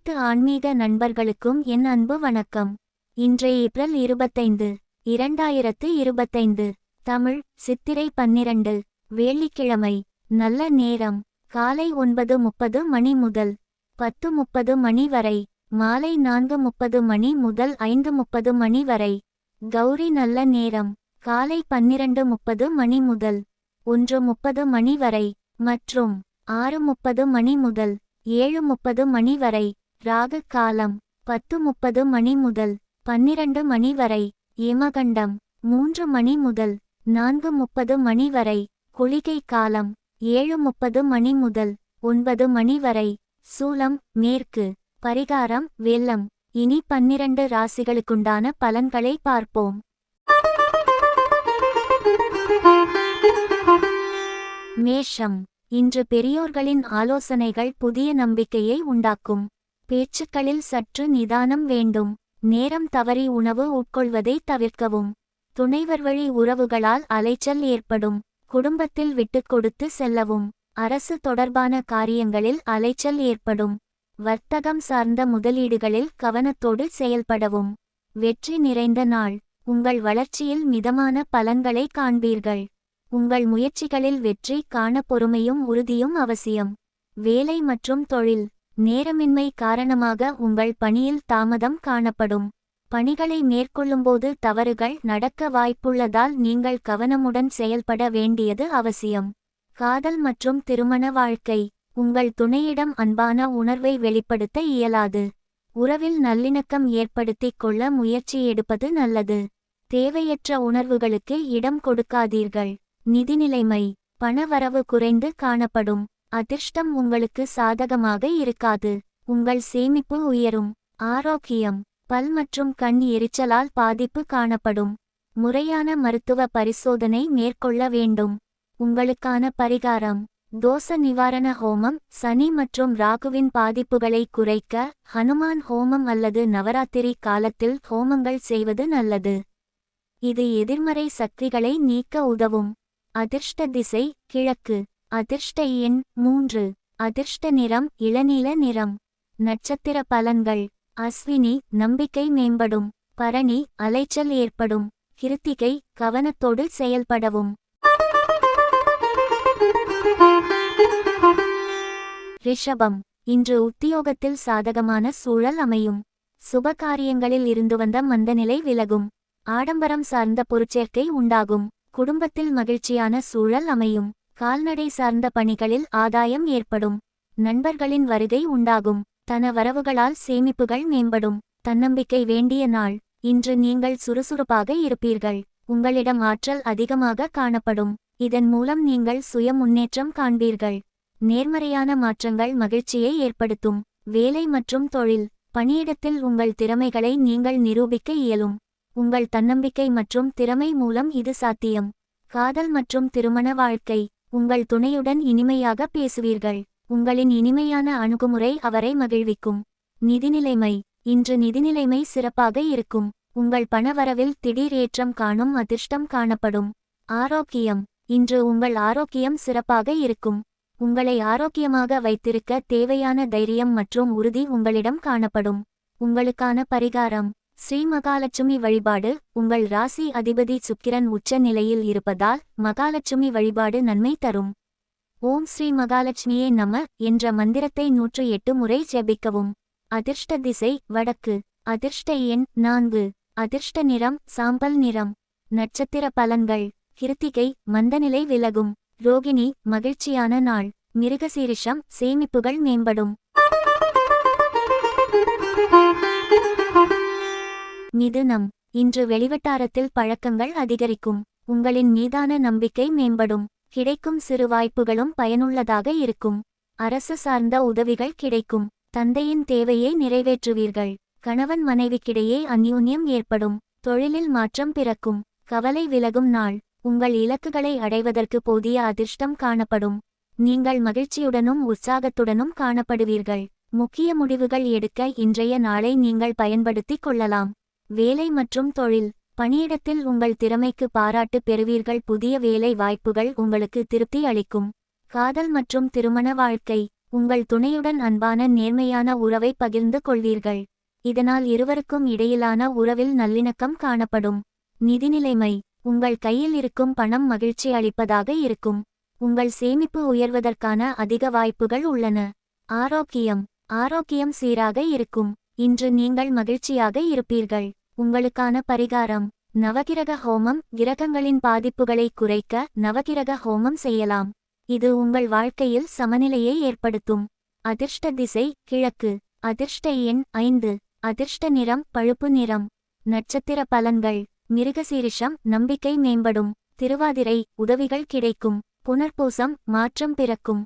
அனைத்து ஆன்மீக நண்பர்களுக்கும் என் அன்பு வணக்கம். இன்றைய ஏப்ரல் இருபத்தைந்து இரண்டாயிரத்து இருபத்தைந்து தமிழ் சித்திரை பன்னிரண்டு வெள்ளிக்கிழமை நல்ல நேரம் காலை ஒன்பது முப்பது மணி முதல் பத்து முப்பது மணி வரை மாலை நான்கு முப்பது மணி முதல் ஐந்து முப்பது மணி வரை கௌரி நல்ல நேரம் காலை பன்னிரண்டு முப்பது மணி முதல் ஒன்று முப்பது மணி வரை மற்றும் ஆறு முப்பது மணி முதல் ஏழு முப்பது மணி வரை ராக காலம் பத்து முப்பது மணி முதல் பன்னிரண்டு மணி வரை ஏமகண்டம் மூன்று மணி முதல் நான்கு முப்பது மணி வரை குளிகை காலம் ஏழு முப்பது மணி முதல் ஒன்பது மணி வரை சூலம் மேற்கு பரிகாரம் வெள்ளம் இனி பன்னிரண்டு ராசிகளுக்குண்டான பலன்களை பார்ப்போம். மேஷம் இன்று பெரியோர்களின் ஆலோசனைகள் புதிய நம்பிக்கையை உண்டாக்கும். பேச்சுக்களில் சற்று நிதானம் வேண்டும். நேரம் தவறி உணவு உட்கொள்வதை தவிர்க்கவும். துணைவர் வழி உறவுகளால் அலைச்சல் ஏற்படும். குடும்பத்தில் விட்டுக் கொடுத்து செல்லவும். அரசு தொடர்பான காரியங்களில் அலைச்சல் ஏற்படும். வர்த்தகம் சார்ந்த முதலீடுகளில் கவனத்தோடு செயல்படவும். வெற்றி நிறைந்த நாள். உங்கள் வளர்ச்சியில் மிதமான பலன்களை காண்பீர்கள். உங்கள் முயற்சிகளில் வெற்றி காண பொறுமையும் உறுதியும் அவசியம். வேலை மற்றும் தொழில். நேரமின்மை காரணமாக உங்கள் பணியில் தாமதம் காணப்படும். பணிகளை மேற்கொள்ளும்போது தவறுகள் நடக்க வாய்ப்புள்ளதால் நீங்கள் கவனமுடன் செயல்பட வேண்டியது அவசியம். காதல் மற்றும் திருமண வாழ்க்கை. உங்கள் துணையிடம் அன்பான உணர்வை வெளிப்படுத்த இயலாது. உறவில் நல்லிணக்கம் ஏற்படுத்திக் கொள்ள முயற்சி எடுப்பது நல்லது. தேவையற்ற உணர்வுகளுக்கு இடம் கொடுக்காதீர்கள். நிதிநிலைமை பணவரவு குறைந்து காணப்படும். அதிர்ஷ்டம் உங்களுக்கு சாதகமாக இருக்காது. உங்கள் சேமிப்பு உயரும். ஆரோக்கியம் பல் மற்றும் கண் எரிச்சலால் பாதிப்பு காணப்படும். முறையான மருத்துவ பரிசோதனை மேற்கொள்ள வேண்டும். உங்களுக்கான பரிகாரம் தோச நிவாரண ஹோமம் சனி மற்றும் ராகுவின் பாதிப்புகளை குறைக்க ஹனுமான் ஹோமம் அல்லது நவராத்திரி காலத்தில் ஹோமங்கள் செய்வது நல்லது. இது எதிர்மறை சக்திகளை நீக்க உதவும். அதிர்ஷ்ட திசை கிழக்கு. அதிர்ஷ்ட எண் மூன்று. அதிர்ஷ்ட நிறம் இளநீல நிறம். நட்சத்திர பலன்கள். அஸ்வினி நம்பிக்கை மேம்படும். பரணி அலைச்சல் ஏற்படும். கிருத்திகை கவனத்தோடு செயல்படவும். ரிஷபம். இன்று உத்தியோகத்தில் சாதகமான சூழல் அமையும். சுபகாரியங்களில் இருந்து வந்த மந்தநிலை விலகும். ஆடம்பரம் சார்ந்த பொருட்சேர்க்கை உண்டாகும். குடும்பத்தில் மகிழ்ச்சியான சூழல் அமையும். கால்நடை சார்ந்த பணிகளில் ஆதாயம் ஏற்படும். நண்பர்களின் வருகை உண்டாகும். தன வரவுகளால் சேமிப்புகள் மேம்படும். தன்னம்பிக்கை வேண்டிய நாள். இன்று நீங்கள் சுறுசுறுப்பாக இருப்பீர்கள். உங்களிடம் ஆற்றல் அதிகமாக காணப்படும். இதன் மூலம் நீங்கள் சுய முன்னேற்றம் காண்பீர்கள். நேர்மறையான மாற்றங்கள் மகிழ்ச்சியை ஏற்படுத்தும். வேலை மற்றும் தொழில். பணியிடத்தில் உங்கள் திறமைகளை நீங்கள் நிரூபிக்க இயலும். உங்கள் தன்னம்பிக்கை மற்றும் திறமை மூலம் இது சாத்தியம். காதல் மற்றும் திருமண வாழ்க்கை. உங்கள் துணையுடன் இனிமையாக பேசுவீர்கள். உங்களின் இனிமையான அணுகுமுறை அவரை மகிழ்விக்கும். நிதிநிலைமை. இன்று நிதிநிலைமை சிறப்பாக இருக்கும். உங்கள் பணவரவில் திடீர் ஏற்றம் காணும் அதிர்ஷ்டம் காணப்படும். ஆரோக்கியம். இன்று உங்கள் ஆரோக்கியம் சிறப்பாக இருக்கும். உங்களை ஆரோக்கியமாக வைத்திருக்க தேவையான தைரியம் மற்றும் உறுதி உங்களிடம் காணப்படும். உங்களுக்கான பரிகாரம். ஸ்ரீ மகாலட்சுமி வழிபாடு. உங்கள் ராசி அதிபதி சுக்கிரன் உச்ச நிலையில் இருப்பதால் மகாலட்சுமி வழிபாடு நன்மை தரும். ஓம் ஸ்ரீ மகாலட்சுமியே நம என்ற மந்திரத்தை நூற்று எட்டு முறை ஜெபிக்கவும். அதிர்ஷ்ட திசை வடக்கு. அதிர்ஷ்ட எண் நான்கு. அதிர்ஷ்ட நிறம் சாம்பல் நிறம். நட்சத்திர பலன்கள். கிருத்திகை மந்தநிலை விலகும். ரோகிணி மகிழ்ச்சியான நாள். மிருகசீரிஷம் சேமிப்புகள் மேம்படும். மிதுனம் இன்று வெளிவட்டாரத்தில் பழக்கங்கள் அதிகரிக்கும். உங்களின் மீதான நம்பிக்கை மேம்படும். கிடைக்கும் சிறு வாய்ப்புகளும் பயனுள்ளதாக இருக்கும். அரசு சார்ந்த உதவிகள் கிடைக்கும். தந்தையின் தேவையை நிறைவேற்றுவீர்கள். கணவன் மனைவிக்கிடையே அந்யூன்யம் ஏற்படும். தொழிலில் மாற்றம் பிறக்கும். கவலை விலகும் நாள். உங்கள் இலக்குகளை அடைவதற்கு போதிய அதிர்ஷ்டம் காணப்படும். நீங்கள் மகிழ்ச்சியுடனும் உற்சாகத்துடனும் காணப்படுவீர்கள். முக்கிய முடிவுகள் எடுக்க இன்றைய நாளை நீங்கள் பயன்படுத்திக் கொள்ளலாம். வேலை மற்றும் தொழில். பணியிடத்தில் உங்கள் திறமைக்கு பாராட்டு பெறுவீர்கள். புதிய வேலை வாய்ப்புகள் உங்களுக்கு திருப்தி அளிக்கும். காதல் மற்றும் திருமண வாழ்க்கை. உங்கள் துணையுடன் அன்பான நேர்மையான உறவை பகிர்ந்து கொள்வீர்கள். இதனால் இருவருக்கும் இடையிலான உறவில் நல்லிணக்கம் காணப்படும். நிதிநிலைமை உங்கள் கையில் இருக்கும் பணம் மகிழ்ச்சி அளிப்பதாக இருக்கும். உங்கள் சேமிப்பு உயர்வதற்கான அதிக வாய்ப்புகள் உள்ளன. ஆரோக்கியம். ஆரோக்கியம் சீராக இருக்கும். இன்று நீங்கள் மகிழ்ச்சியாக இருப்பீர்கள். உங்களுக்கான பரிகாரம் நவகிரக ஹோமம் கிரகங்களின் பாதிப்புகளை குறைக்க நவகிரக ஹோமம் செய்யலாம். இது உங்கள் வாழ்க்கையில் சமநிலையை ஏற்படுத்தும். அதிர்ஷ்ட திசை கிழக்கு. அதிர்ஷ்ட எண் ஐந்து. அதிர்ஷ்ட நிறம் பழுப்பு நிறம். நட்சத்திர பலன்கள். மிருகசீரிஷம் நம்பிக்கை மேம்படும். திருவாதிரை உதவிகள் கிடைக்கும். புனர்பூசம் மாற்றம் பிறக்கும்.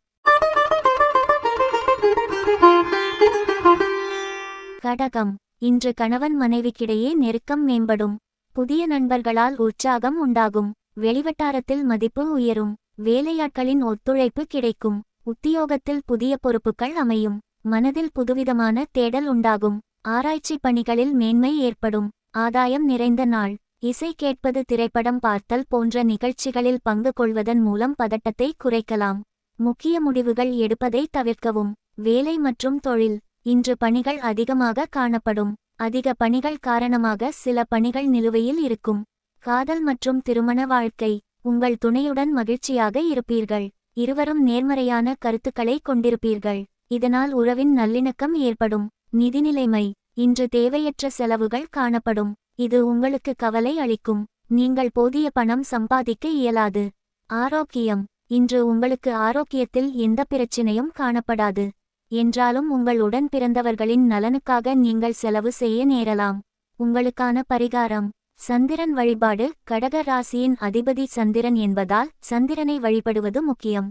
கடகம் இன்று கணவன் மனைவிக்கிடையே நெருக்கம் மேம்படும். புதிய நண்பர்களால் உற்சாகம் உண்டாகும். வெளிவட்டாரத்தில் மதிப்பு உயரும். வேலையாட்களின் ஒத்துழைப்பு கிடைக்கும். உத்தியோகத்தில் புதிய பொறுப்புகள் அமையும். மனதில் புதுவிதமான தேடல் உண்டாகும். ஆராய்ச்சி பணிகளில் மேன்மை ஏற்படும். ஆதாயம் நிறைந்த நாள். இசை கேட்பது திரைப்படம் பார்த்தல் போன்ற நிகழ்ச்சிகளில் பங்கு கொள்வதன் மூலம் பதட்டத்தை குறைக்கலாம். முக்கிய முடிவுகள் எடுப்பதை தவிர்க்கவும். வேலை மற்றும் தொழில். இன்று பணிகள் அதிகமாக காணப்படும். அதிக பணிகள் காரணமாக சில பணிகள் நிலுவையில் இருக்கும். காதல் மற்றும் திருமண வாழ்க்கை. உங்கள் துணையுடன் மகிழ்ச்சியாக இருப்பீர்கள். இருவரும் நேர்மறையான கருத்துக்களை கொண்டிருப்பீர்கள். இதனால் உறவின் நல்லிணக்கம் ஏற்படும். நிதிநிலைமை. இன்று தேவையற்ற செலவுகள் காணப்படும். இது உங்களுக்கு கவலை அளிக்கும். நீங்கள் போதிய பணம் சம்பாதிக்க இயலாது. ஆரோக்கியம். இன்று உங்களுக்கு ஆரோக்கியத்தில் எந்த பிரச்சினையும் காணப்படாது. என்றாலும் உங்கள் உடன் பிறந்தவர்களின் நலனுக்காக நீங்கள் செலவு செய்ய நேரலாம். உங்களுக்கான பரிகாரம். சந்திரன் வழிபாடு. கடக ராசியின் அதிபதி சந்திரன் என்பதால் சந்திரனை வழிபடுவது முக்கியம்.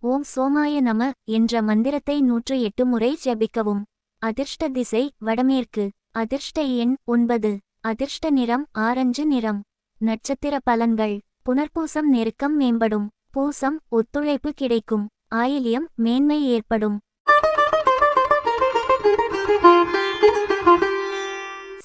ஓம் சோமாய நம என்ற மந்திரத்தை நூற்று எட்டு முறை ஜபிக்கவும். அதிர்ஷ்ட திசை வடமேற்கு. அதிர்ஷ்ட எண் ஒன்பது. அதிர்ஷ்ட நிறம் ஆரஞ்சு நிறம். நட்சத்திர பலன்கள். புனர்பூசம் நெருக்கம் மேம்படும். பூசம் ஒத்துழைப்பு கிடைக்கும். ஆயிலியம் மேன்மை ஏற்படும்.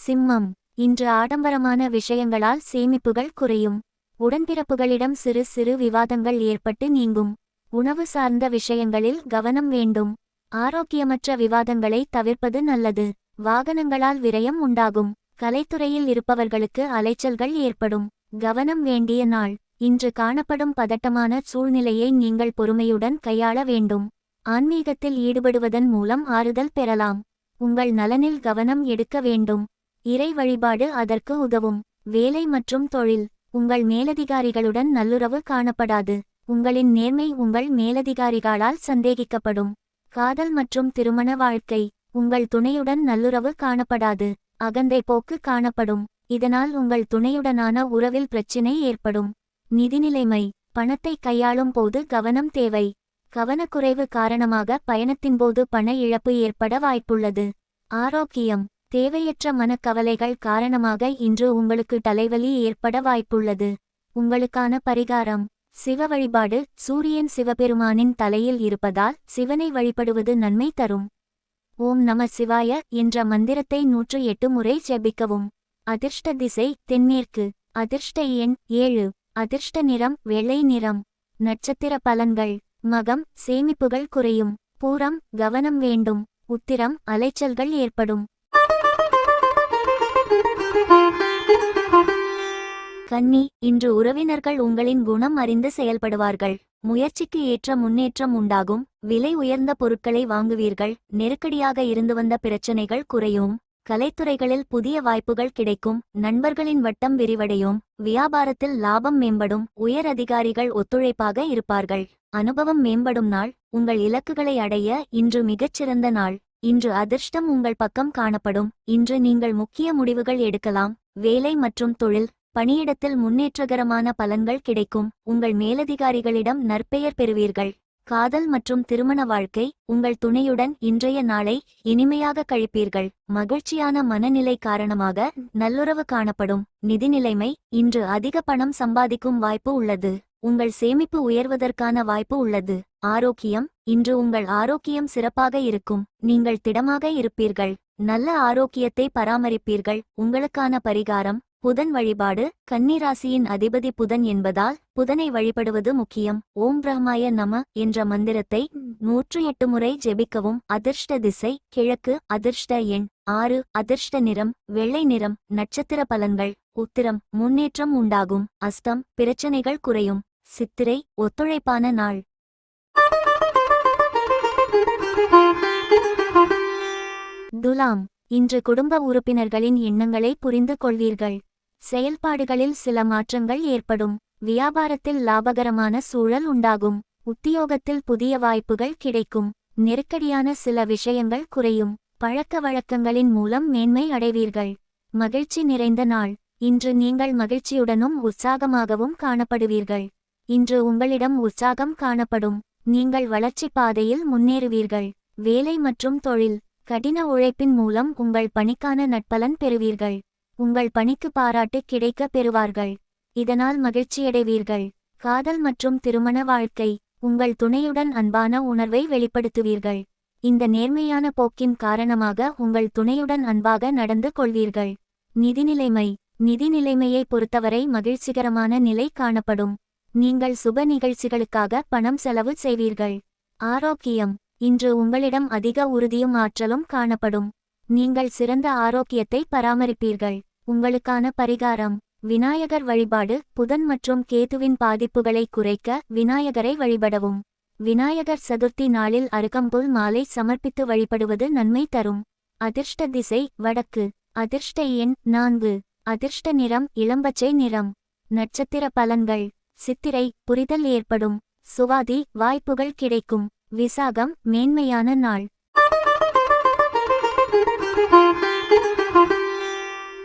சிம்மம் இன்று ஆடம்பரமான விஷயங்களால் சேமிப்புகள் குறையும். உடன்பிறப்புகளிடம் சிறு சிறு விவாதங்கள் ஏற்பட்டு நீங்கும். உணவு சார்ந்த விஷயங்களில் கவனம் வேண்டும். ஆரோக்கியமற்ற விவாதங்களை தவிர்ப்பது நல்லது. வாகனங்களால் விரயம் உண்டாகும். கலைத்துறையில் இருப்பவர்களுக்கு அலைச்சல்கள் ஏற்படும். கவனம் வேண்டிய நாள். இன்று காணப்படும் பதட்டமான சூழ்நிலையை நீங்கள் பொறுமையுடன் கையாள வேண்டும். ஆன்மீகத்தில் ஈடுபடுவதன் மூலம் ஆறுதல் பெறலாம். உங்கள் நலனில் கவனம் எடுக்க வேண்டும். இறை வழிபாடு அதற்கு உதவும். வேலை மற்றும் தொழில். உங்கள் மேலதிகாரிகளுடன் நல்லுறவு காணப்படாது. உங்களின் நேர்மை உங்கள் மேலதிகாரிகளால் சந்தேகிக்கப்படும். காதல் மற்றும் திருமண வாழ்க்கை. உங்கள் துணையுடன் நல்லுறவு காணப்படாது. அகந்தை போக்கு காணப்படும். இதனால் உங்கள் துணையுடனான உறவில் பிரச்சினை ஏற்படும். நிதிநிலைமை பணத்தை கையாளும் போது கவனம் தேவை. கவனக்குறைவு காரணமாக பயணத்தின்போது பண இழப்பு ஏற்பட வாய்ப்புள்ளது. ஆரோக்கியம் தேவையற்ற மனக்கவலைகள் காரணமாக இன்று உங்களுக்கு தலைவலி ஏற்பட வாய்ப்புள்ளது. உங்களுக்கான பரிகாரம் சிவ வழிபாடு சூரியன் சிவபெருமானின் தலையில் இருப்பதால் சிவனை வழிபடுவது நன்மை தரும். ஓம் நம சிவாய என்ற மந்திரத்தை நூற்று எட்டு முறை ஜெபிக்கவும். அதிர்ஷ்ட திசை தென்மேற்கு அதிர்ஷ்ட எண் ஏழு அதிர்ஷ்ட நிறம் வெள்ளை நிறம். நட்சத்திர பலன்கள். மகம் சேமிப்புகள் குறையும். பூரம் கவனம் வேண்டும். உத்திரம் அலைச்சல்கள் ஏற்படும். கன்னி இன்று உறவினர்கள் உங்களின் குணம் அறிந்து செயல்படுவார்கள். முயற்சிக்கு ஏற்ற முன்னேற்றம் உண்டாகும். விலை உயர்ந்த பொருட்களை வாங்குவீர்கள். நெருக்கடியாக இருந்து வந்த பிரச்சனைகள் குறையும். கலைத்துறைகளில் புதிய வாய்ப்புகள் கிடைக்கும் நண்பர்களின் வட்டம் விரிவடையும் வியாபாரத்தில் லாபம் மேம்படும் உயர் அதிகாரிகள் ஒத்துழைப்பாக இருப்பார்கள். அனுபவம் மேம்படும் நாள் உங்கள் இலக்குகளை அடைய இன்று மிகச்சிறந்த நாள். இன்று அதிர்ஷ்டம் உங்கள் பக்கம் காணப்படும். இன்று நீங்கள் முக்கிய முடிவுகள் எடுக்கலாம். வேலை மற்றும் தொழில் பணியிடத்தில் முன்னேற்றகரமான பலன்கள் கிடைக்கும். உங்கள் மேலதிகாரிகளிடம் நற்பெயர் பெறுவீர்கள். காதல் மற்றும் திருமண வாழ்க்கை உங்கள் துணையுடன் இன்றைய நாளை இனிமையாக கழிப்பீர்கள். மகிழ்ச்சியான மனநிலை காரணமாக நல்லுறவு காணப்படும். நிதி நிலைமை இன்று அதிக பணம் சம்பாதிக்கும் வாய்ப்பு உள்ளது. உங்கள் சேமிப்பு உயர்வதற்கான வாய்ப்பு உள்ளது. ஆரோக்கியம் இன்று உங்கள் ஆரோக்கியம் சிறப்பாக இருக்கும். நீங்கள் திடமாக இருப்பீர்கள். நல்ல ஆரோக்கியத்தை பராமரிப்பீர்கள். உங்களுக்கான பரிகாரம் புதன் வழிபாடு கன்னிராசியின் அதிபதி புதன் என்பதால் புதனை வழிபடுவது முக்கியம். ஓம் பிரஹ்மாய நம என்ற மந்திரத்தை நூற்று எட்டு முறை ஜெபிக்கவும். அதிர்ஷ்ட திசை கிழக்கு அதிர்ஷ்ட எண் ஆறு அதிர்ஷ்ட நிறம் வெள்ளை நிறம் நட்சத்திர பலன்கள் உத்திரம் முன்னேற்றம் உண்டாகும். அஸ்தம் பிரச்சனைகள் குறையும். சித்திரை ஒத்துழைப்பான நாள். துலாம் இன்று குடும்ப உறுப்பினர்களின் எண்ணங்களை புரிந்து கொள்வீர்கள். செயல்பாடுகளில் சில மாற்றங்கள் ஏற்படும். வியாபாரத்தில் லாபகரமான சூழல் உண்டாகும். உத்தியோகத்தில் புதிய வாய்ப்புகள் கிடைக்கும். நெருக்கடியான சில விஷயங்கள் குறையும். பழக்க வழக்கங்களின் மூலம் மேன்மை அடைவீர்கள். மகிழ்ச்சி நிறைந்த நாள். இன்று நீங்கள் மகிழ்ச்சியுடனும் உற்சாகமாகவும் காணப்படுவீர்கள். இன்று உங்களிடம் உற்சாகம் காணப்படும். நீங்கள் வளர்ச்சி பாதையில் முன்னேறுவீர்கள். வேலை மற்றும் தொழில். கடின உழைப்பின் மூலம் உங்கள் பணிக்கான நட்பலன் பெறுவீர்கள். உங்கள் பணிக்கு பாராட்டு கிடைக்க பெறுவார்கள். இதனால் மகிழ்ச்சியடைவீர்கள். காதல் மற்றும் திருமண வாழ்க்கை உங்கள் துணையுடன் அன்பான உணர்வை வெளிப்படுத்துவீர்கள். இந்த நேர்மையான போக்கின் காரணமாக உங்கள் துணையுடன் அன்பாக நடந்து கொள்வீர்கள். நிதிநிலைமை நிதிநிலைமையை பொறுத்தவரை மகிழ்ச்சிகரமான நிலை காணப்படும். நீங்கள் சுப நிகழ்ச்சிகளுக்காக பணம் செலவு செய்வீர்கள். ஆரோக்கியம். இன்று உங்களிடம் அதிக உறுதியும் ஆற்றலும் காணப்படும். நீங்கள் சிறந்த ஆரோக்கியத்தை பராமரிப்பீர்கள். உங்களுக்கான பரிகாரம் விநாயகர் வழிபாடு புதன் மற்றும் கேதுவின் பாதிப்புகளை குறைக்க விநாயகரை வழிபடவும். விநாயகர் சதுர்த்தி நாளில் அருகம்புல் மாலை சமர்ப்பித்து வழிபடுவது நன்மை தரும். அதிர்ஷ்ட திசை வடக்கு. அதிர்ஷ்ட எண் நான்கு. அதிர்ஷ்ட நிறம் இளம்பச்சை நிறம். நட்சத்திர பலன்கள். சித்திரை புரிதல் ஏற்படும். சுவாதி வாய்ப்புகள் கிடைக்கும். விசாகம் மேன்மையான நாள்.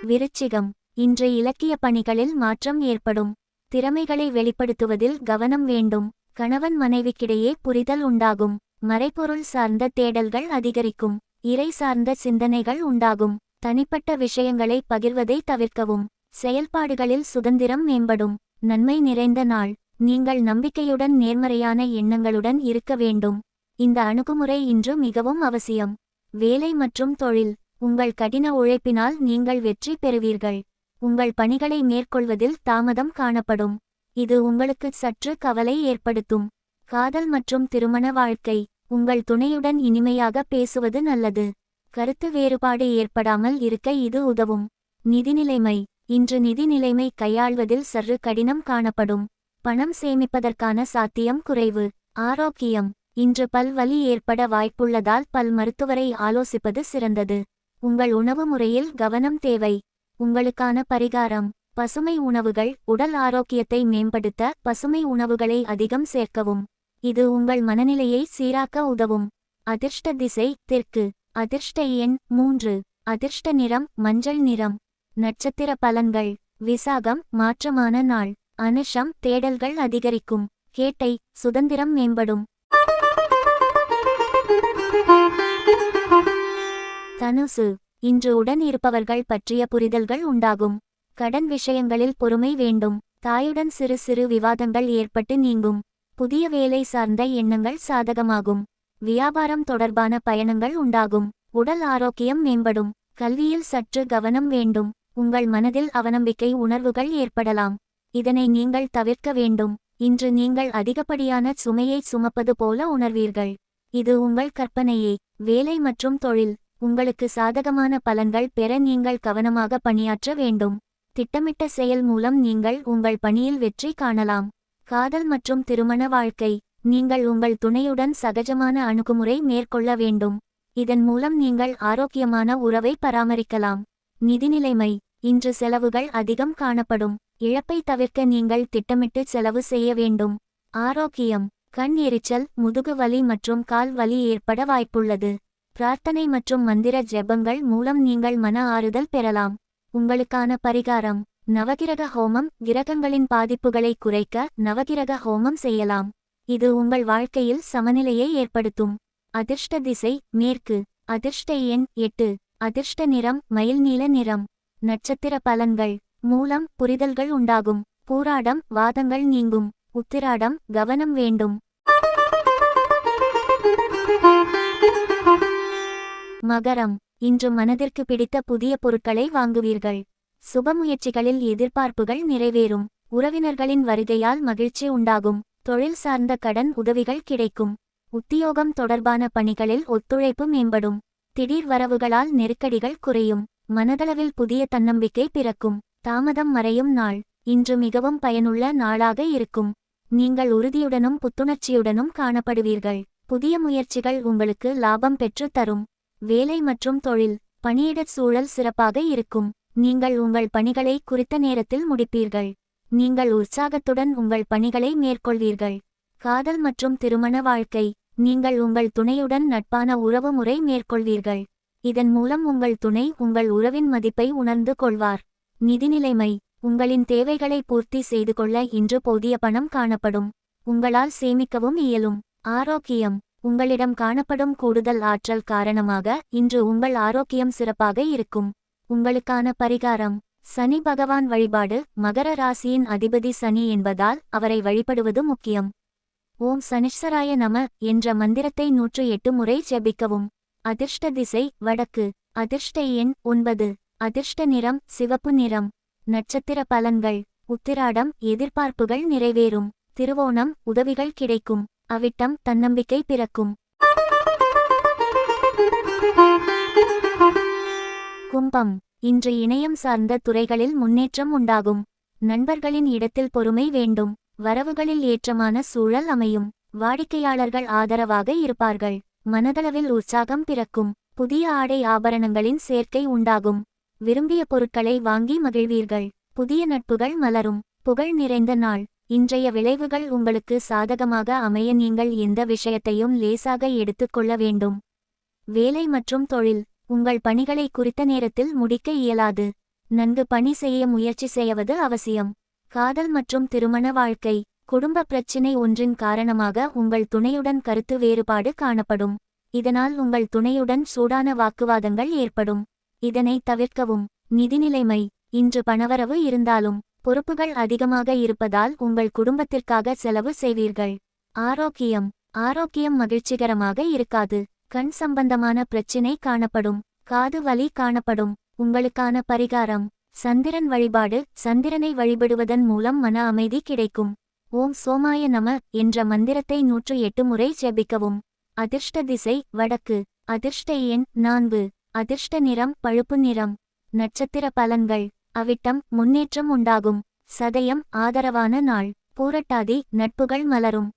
விருச்சிகம். இன்று இலக்கிய பணிகளில் மாற்றம் ஏற்படும். திறமைகளை வெளிப்படுத்துவதில் கவனம் வேண்டும். கணவன் மனைவிக்கிடையே புரிதல் உண்டாகும். மறைபொருள் சார்ந்த தேடல்கள் அதிகரிக்கும். இறை சார்ந்த சிந்தனைகள் உண்டாகும். தனிப்பட்ட விஷயங்களை பகிர்வதை தவிர்க்கவும். செயல்பாடுகளில் சுதந்திரம் மேம்படும். நன்மை நிறைந்த நாள். நீங்கள் நம்பிக்கையுடன் நேர்மறையான எண்ணங்களுடன் இருக்க வேண்டும். இந்த அணுகுமுறை இன்று மிகவும் அவசியம். வேலை மற்றும் தொழில். உங்கள் கடின உழைப்பினால் நீங்கள் வெற்றி பெறுவீர்கள். உங்கள் பணிகளை மேற்கொள்வதில் தாமதம் காணப்படும். இது உங்களுக்கு சற்று கவலை ஏற்படுத்தும். காதல் மற்றும் திருமண வாழ்க்கை. உங்கள் துணையுடன் இனிமையாக பேசுவது நல்லது. கருத்து வேறுபாடு ஏற்படாமல் இருக்க இது உதவும். நிதிநிலைமை இன்று நிதிநிலைமை கையாள்வதில் சற்று கடினம் காணப்படும். பணம் சேமிப்பதற்கான சாத்தியம் குறைவு. ஆரோக்கியம். இன்று பல் வலி ஏற்பட வாய்ப்புள்ளதால் பல் மருத்துவரை ஆலோசிப்பது சிறந்தது. உங்கள் உணவு முறையில் கவனம் தேவை. உங்களுக்கான பரிகாரம். பசுமை உணவுகள் உடல் ஆரோக்கியத்தை மேம்படுத்த பசுமை உணவுகளை அதிகம் சேர்க்கவும். இது உங்கள் மனநிலையை சீராக்க உதவும். அதிர்ஷ்ட திசை தெற்கு. அதிர்ஷ்ட எண் மூன்று. அதிர்ஷ்ட நிறம் மஞ்சள் நிறம். நட்சத்திர பலன்கள். விசாகம் மாற்றமான நாள். அனுஷம் தேடல்கள் அதிகரிக்கும். கேட்டை சுதந்திரம் மேம்படும். தனுசு இன்று உடன் இருப்பவர்கள் பற்றிய புரிதல்கள் உண்டாகும். கடன் விஷயங்களில் பொறுமை வேண்டும். தாயுடன் சிறு சிறு விவாதங்கள் ஏற்பட்டு நீங்கும். புதிய வேலை சார்ந்த எண்ணங்கள் சாதகமாகும். வியாபாரம் தொடர்பான பயணங்கள் உண்டாகும். உடல் ஆரோக்கியம் மேம்படும். கல்வியில் சற்று கவனம் வேண்டும். உங்கள் மனதில் அவநம்பிக்கை உணர்வுகள் ஏற்படலாம். இதனை நீங்கள் தவிர்க்க வேண்டும். இன்று நீங்கள் அதிகப்படியான சுமையை சுமப்பது போல உணர்வீர்கள். இது உங்கள் கற்பனையே. வேலை மற்றும் தொழில். உங்களுக்கு சாதகமான பலன்கள் பெற நீங்கள் கவனமாக பணியாற்ற வேண்டும். திட்டமிட்ட செயல் மூலம் நீங்கள் உங்கள் பணியில் வெற்றி காணலாம். காதல் மற்றும் திருமண வாழ்க்கை. நீங்கள் உங்கள் துணையுடன் சகஜமான அணுகுமுறை மேற்கொள்ள வேண்டும். இதன் மூலம் நீங்கள் ஆரோக்கியமான உறவை பராமரிக்கலாம். நிதிநிலைமை. இன்று செலவுகள் அதிகம் காணப்படும். இழப்பை தவிர்க்க நீங்கள் திட்டமிட்டு செலவு செய்ய வேண்டும். ஆரோக்கியம். கண் எரிச்சல் முதுகு வலி மற்றும் கால் வலி ஏற்பட வாய்ப்புள்ளது. பிரார்த்தனை மற்றும் மந்திர ஜெபங்கள் மூலம் நீங்கள் மன ஆறுதல் பெறலாம். உங்களுக்கான பரிகாரம் நவகிரக ஹோமம் கிரகங்களின் பாதிப்புகளை குறைக்க நவகிரக ஹோமம் செய்யலாம். இது உங்கள் வாழ்க்கையில் சமநிலையை ஏற்படுத்தும். அதிர்ஷ்ட திசை மேற்கு. அதிர்ஷ்ட எண் எட்டு. அதிர்ஷ்ட நிறம் மயில் நீல நிறம். நட்சத்திர பலன்கள் மூலம் புரிதல்கள் உண்டாகும். பூராடம் வாதங்கள் நீங்கும். உத்திராடம் கவனம் வேண்டும். மகரம். இன்று மனதிற்கு பிடித்த புதிய பொருட்களை வாங்குவீர்கள். சுப முயற்சிகளில் எதிர்பார்ப்புகள் நிறைவேறும். உறவினர்களின் வருகையால் மகிழ்ச்சி உண்டாகும். தொழில் சார்ந்த கடன் உதவிகள் கிடைக்கும். உத்தியோகம் தொடர்பான பணிகளில் ஒத்துழைப்பு மேம்படும். திடீர் வரவுகளால் நெருக்கடிகள் குறையும். மனதளவில் புதிய தன்னம்பிக்கை பிறக்கும். தாமதம் மறையும் நாள். இன்று மிகவும் பயனுள்ள நாளாக இருக்கும். நீங்கள் உறுதியுடனும் புத்துணர்ச்சியுடனும் காணப்படுவீர்கள். புதிய முயற்சிகள் உங்களுக்கு லாபம் பெற்று தரும். வேலை மற்றும் தொழில் பணியிடச் சூழல் சிறப்பாக இருக்கும். நீங்கள் உங்கள் பணிகளை குறித்த நேரத்தில் முடிப்பீர்கள். நீங்கள் உற்சாகத்துடன் உங்கள் பணிகளை மேற்கொள்வீர்கள். காதல் மற்றும் திருமண வாழ்க்கை நீங்கள் உங்கள் துணையுடன் நட்பான உறவுமுறை மேற்கொள்வீர்கள். இதன் மூலம் உங்கள் துணை உங்கள் உறவின் மதிப்பை உணர்ந்து கொள்வார். நிதிநிலைமை உங்களின் தேவைகளை பூர்த்தி செய்து கொள்ள இன்று போதிய பணம் காணப்படும். உங்களால் சேமிக்கவும் இயலும். ஆரோக்கியம் உங்களிடம் காணப்படும் கூடுதல் ஆற்றல் காரணமாக இன்று உங்கள் ஆரோக்கியம் சிறப்பாக இருக்கும். உங்களுக்கான பரிகாரம் சனி பகவான் வழிபாடு மகர ராசியின் அதிபதி சனி என்பதால் அவரை வழிபடுவது முக்கியம். ஓம் சனிஷ்சராய நம என்ற மந்திரத்தை நூற்று எட்டு முறை ஜெபிக்கவும். அதிர்ஷ்ட திசை வடக்கு. அதிர்ஷ்ட எண் ஒன்பது. அதிர்ஷ்ட நிறம் சிவப்பு நிறம். நட்சத்திர பலன்கள். உத்திராடம் எதிர்பார்ப்புகள் நிறைவேறும். திருவோணம் உதவிகள் கிடைக்கும். அவிட்டம் தன்னம்பிக்கை பிறக்கும். கும்பம் இன்று இணையம் சார்ந்த துறைகளில் முன்னேற்றம் உண்டாகும். நண்பர்களின் இடத்தில் பொறுமை வேண்டும். வரவுகளில் ஏற்றமான சூழல் அமையும். வாடிக்கையாளர்கள் ஆதரவாக இருப்பார்கள். மனதளவில் உற்சாகம் பிறக்கும். புதிய ஆடை ஆபரணங்களின் சேர்க்கை உண்டாகும். விரும்பிய பொருட்களை வாங்கி மகிழ்வீர்கள். புதிய நட்புகள் மலரும். புகழ் நிறைந்த நாள். இன்றைய விளைவுகள் உங்களுக்கு சாதகமாக அமைய நீங்கள் எந்த விஷயத்தையும் லேசாக எடுத்துக்கொள்ள வேண்டும். வேலை மற்றும் தொழில் உங்கள் பணிகளை குறித்த நேரத்தில் முடிக்க இயலாது. நன்கு பணி செய்ய முயற்சி செய்வது அவசியம். காதல் மற்றும் திருமண வாழ்க்கை குடும்ப பிரச்சினை ஒன்றின் காரணமாக உங்கள் துணையுடன் கருத்து வேறுபாடு காணப்படும். இதனால் உங்கள் துணையுடன் சூடான வாக்குவாதங்கள் ஏற்படும். இதனை தவிர்க்கவும் நிதிநிலைமை இன்று பணவரவு இருந்தாலும் பொறுப்புகள் அதிகமாக இருப்பதால் உங்கள் குடும்பத்திற்காக செலவு செய்வீர்கள். ஆரோக்கியம். ஆரோக்கியம் மகிழ்ச்சிகரமாக இருக்காது. கண் சம்பந்தமான பிரச்சினை காணப்படும். காது வலி காணப்படும். உங்களுக்கான பரிகாரம். சந்திரன் வழிபாடு. சந்திரனை வழிபடுவதன் மூலம் மன அமைதி கிடைக்கும். ஓம் சோமாய நம என்ற மந்திரத்தை நூற்று எட்டு முறை ஜெபிக்கவும். அதிர்ஷ்ட திசை வடக்கு. அதிர்ஷ்ட எண் நான்கு. அதிர்ஷ்ட நிறம் பழுப்பு நிறம். நட்சத்திர பலன்கள். அவிட்டம் முன்னேற்றம் உண்டாகும். சதயம் ஆதரவான நாள். பூரட்டாதி நட்புகள் மலரும்.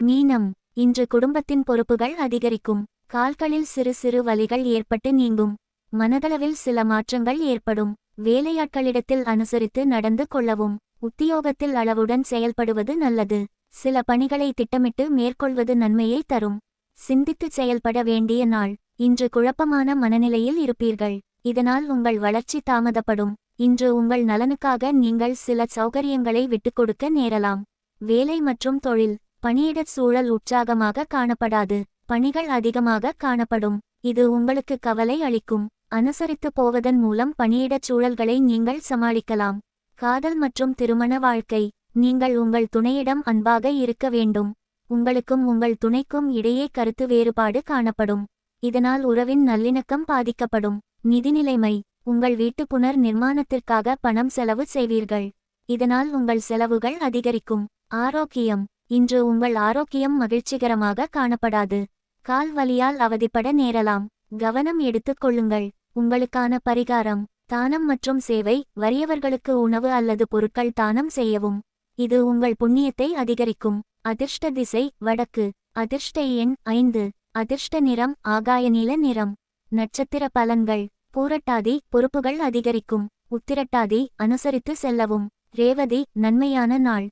மீனம் இன்று குடும்பத்தின் பொறுப்புகள் அதிகரிக்கும். கால்களில் சிறு சிறு வலிகள் ஏற்பட்டு நீங்கும். மனதளவில் சில மாற்றங்கள் ஏற்படும். வேலையாட்களிடத்தில் அனுசரித்து நடந்து கொள்ளவும். உத்தியோகத்தில் அளவுடன் செயல்படுவது நல்லது. சில பணிகளை திட்டமிட்டு மேற்கொள்வது நன்மையை தரும். சிந்தித்து செயல்பட வேண்டிய நாள். இன்று குழப்பமான மனநிலையில் இருப்பீர்கள். இதனால் உங்கள் வளர்ச்சி தாமதப்படும். இன்று உங்கள் நலனுக்காக நீங்கள் சில சௌகரியங்களை விட்டுக்கொடுக்க நேரலாம். வேலை மற்றும் தொழில் பணியிடச் சூழல் உற்சாகமாக காணப்படாது. பணிகள் அதிகமாக காணப்படும். இது உங்களுக்கு கவலை அளிக்கும். அனுசரித்து போவதன் மூலம் பணியிடச் சூழல்களை நீங்கள் சமாளிக்கலாம். காதல் மற்றும் திருமண வாழ்க்கை நீங்கள் உங்கள் துணையிடம் அன்பாக இருக்க வேண்டும். உங்களுக்கும் உங்கள் துணைக்கும் இடையே கருத்து வேறுபாடு காணப்படும். இதனால் உறவின் நல்லிணக்கம் பாதிக்கப்படும். நிதிநிலைமை உங்கள் வீட்டு புனர் நிர்மாணத்திற்காக பணம் செலவு செய்வீர்கள். இதனால் உங்கள் செலவுகள் அதிகரிக்கும். ஆரோக்கியம். இன்று உங்கள் ஆரோக்கியம் மகிழ்ச்சிகரமாக காணப்படாது. கால் வலியால் அவதிப்பட நேரலாம். கவனம் எடுத்துக் கொள்ளுங்கள். உங்களுக்கான பரிகாரம் தானம் மற்றும் சேவை வறியவர்களுக்கு உணவு அல்லது பொருட்கள் தானம் செய்யவும். இது உங்கள் புண்ணியத்தை அதிகரிக்கும். அதிர்ஷ்ட திசை வடக்கு. அதிர்ஷ்ட எண் ஐந்து. அதிர்ஷ்ட நிறம் ஆகாய நீல நிறம். நட்சத்திர பலன்கள். பூரட்டாதி பொறுப்புகள் அதிகரிக்கும். உத்திரட்டாதி அனுசரித்து செல்லவும். ரேவதி நன்மையான நாள்.